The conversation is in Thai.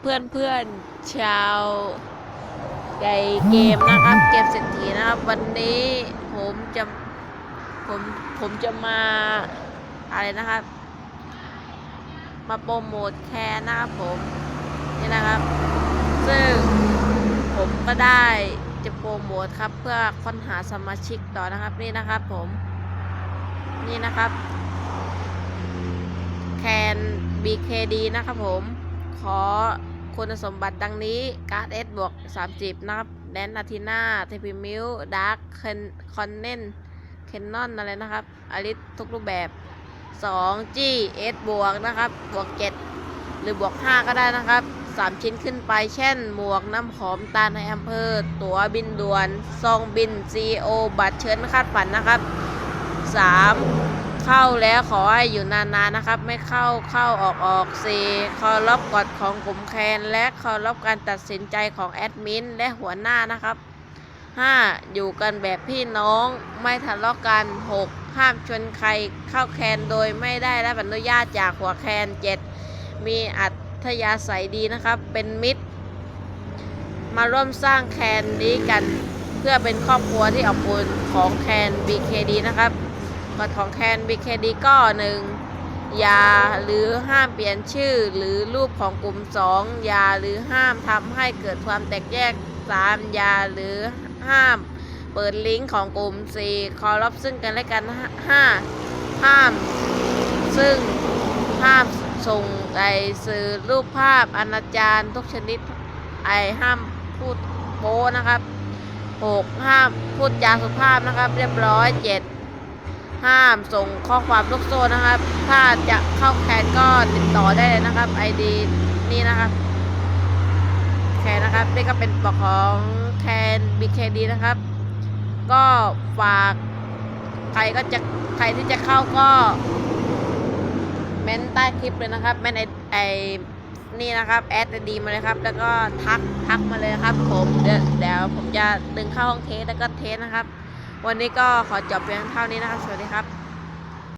เพื่อนเพื่อนชาวใหญ่เกมนะครับ เกมเศรษฐีนะครับ วันนี้ผมจะผมผมจะมาอะไรนะครับ มาโปรโมทแคนนะครับผมนี่นะครับ ซึ่งผมก็ได้จะโปรโมทครับเพื่อค้นหาสมาชิกต่อนะครับนี่นะครับผมนี่นะครับแคน BKD นะครับผม ขอ คุณสมบัติดังนี้การ์ดเอสบวก30นะครับแดนอาทินาเทพิมิลดาร์คคอนเนนเคนนอนอะไรนะครับอลิสทุกรูปแบบ2 G S บวกนะครับ บวก 7 หรือบวก 5 ก็ได้นะครับ 3 ชิ้นขึ้นไป เช่น หมวกน้ำหอมตาในอำเภอ ตั๋วบินด่วน ซองบิน CEO บัตรเชิญคาดฝันนะครับ 3. เข้าแล้วขอให้อยู่นานๆนะครับ ไม่เข้าเข้าออกออก 4. เคารพกฎของกลุ่มแคนและเคารพการตัดสินใจของแอดมินและหัวหน้านะครับ 5. อยู่กันแบบพี่น้องไม่ทะเลาะกัน 6. ห้ามชวนใครเข้าแคนโดยไม่ได้รับอนุญาตจากหัวแคน 7. มีอัธยาศัยดีนะครับ เป็นมิตร มาร่วมสร้างแคนนี้กัน เพื่อเป็นครอบครัวที่อบอุ่นของแคน BKD นะครับ กฎของแคน BKD ก็หนึ่งยาหรือห้ามเปลี่ยนชื่อหรือรูปของกลุ่ม2อยาหรือห้ามทำให้เกิดความแตกแยก3อย่าหรือห้ามเปิดลิงก์ของกลุ่ม4คอรับซึ่งกันและกัน5ห้าม ซึ่งห้ามส่งไอสื่อรูปภาพอนาจารทุกชนิดไอห้ามพูดโป้นะครับ 6. ห้ามพูดจาสุภาพนะครับ เรียบร้อย 7. ห้ามส่งข้อความลูกโซ่นะครับ ถ้าจะเข้าแคนก็ติดต่อได้เลยนะครับ ID นี่นะครับแคนนะครับนี่ก็เป็นปลอกของแคน BKD นะครับ ก็ฝากใครก็จะใครที่จะเข้าก็เม้นใต้คลิปเลยนะครับเม้นไอไอนี่นะครับแอดดีมาเลยครับ แล้วก็ทักทักมาเลยครับ ผมเดี๋ยวผมจะดึงเข้าห้องเทสแล้วก็เทสนะครับ วันนี้ก็ขอจบเพียงเท่านี้นะครับ สวัสดีครับ